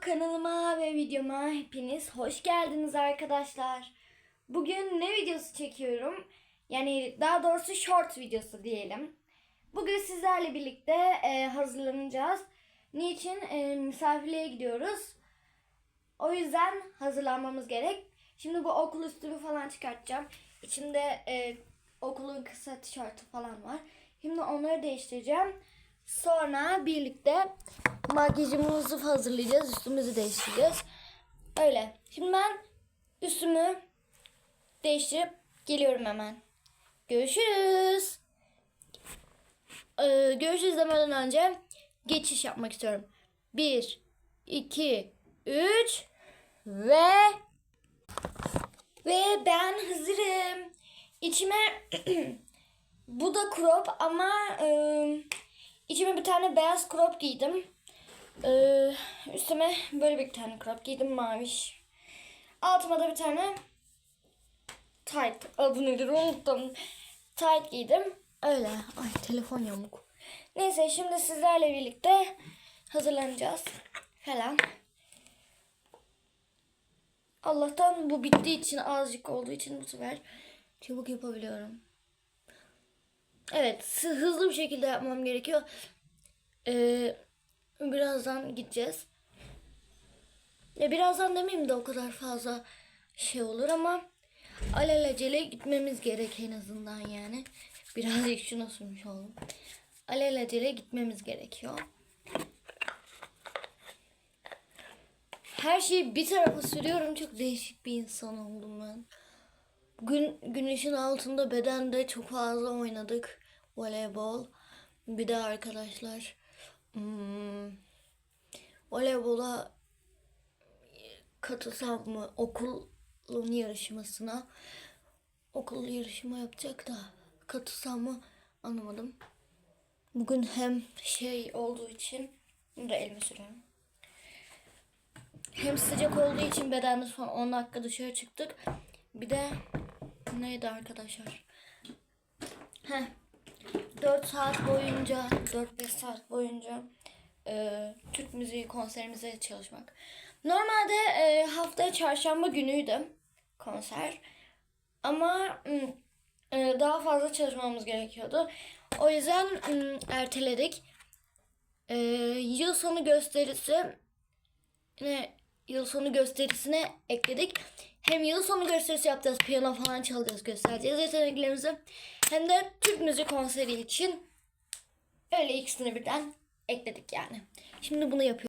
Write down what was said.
kanalıma ve videoma hepiniz hoş geldiniz arkadaşlar. Bugün ne videosu çekiyorum? Yani daha doğrusu short videosu diyelim. Bugün sizlerle birlikte e, hazırlanacağız. Niçin? E, misafirliğe gidiyoruz. O yüzden hazırlanmamız gerek. Şimdi bu okul üstümü falan çıkartacağım. İçinde e, okulun kısa tişörtü falan var. Şimdi onları değiştireceğim. Sonra birlikte makyajımızı hazırlayacağız. Üstümüzü değiştireceğiz. Öyle. Şimdi ben üstümü değiştirip geliyorum hemen. Görüşürüz. Ee, görüşürüz demeden önce geçiş yapmak istiyorum. 1, 2, 3 ve ve ben hazırım. İçime bu da crop ama ıı, içime bir tane beyaz crop giydim. Ee, üstüme böyle bir tane crop giydim maviş. Altıma da bir tane tight. Adı nedir unuttum. Tight giydim. Öyle. Ay telefon yamuk. Neyse şimdi sizlerle birlikte hazırlanacağız falan. Allah'tan bu bittiği için azıcık olduğu için bu sefer çabuk yapabiliyorum. Evet hızlı bir şekilde yapmam gerekiyor. Ee, birazdan gideceğiz. Ya birazdan demeyeyim de o kadar fazla şey olur ama alelacele gitmemiz gerek en azından yani. Birazcık şuna sürmüş oldum. Alelacele gitmemiz gerekiyor. Her şeyi bir tarafa sürüyorum. Çok değişik bir insan oldum ben. Gün, güneşin altında bedende çok fazla oynadık. Voleybol. Bir de arkadaşlar hmm, voleybola katılsam mı okulun yarışmasına okul yarışma yapacak da katılsam mı anlamadım. Bugün hem şey olduğu için bunu da elime sürüyorum. Hem sıcak olduğu için bedende son 10 dakika dışarı çıktık. Bir de neydi arkadaşlar? Heh. 4 saat boyunca, 4-5 saat boyunca e, Türk müziği konserimize çalışmak. Normalde e, haftaya çarşamba günüydü konser. Ama e, daha fazla çalışmamız gerekiyordu. O yüzden mm, erteledik. E, yıl sonu gösterisi ne yıl sonu gösterisine ekledik. Hem yıl sonu gösterisi yapacağız, piyano falan çalacağız, göstereceğiz yeteneklerimizi. Hem de Türk müzik konseri için öyle ikisini birden ekledik yani. Şimdi bunu yapıyoruz.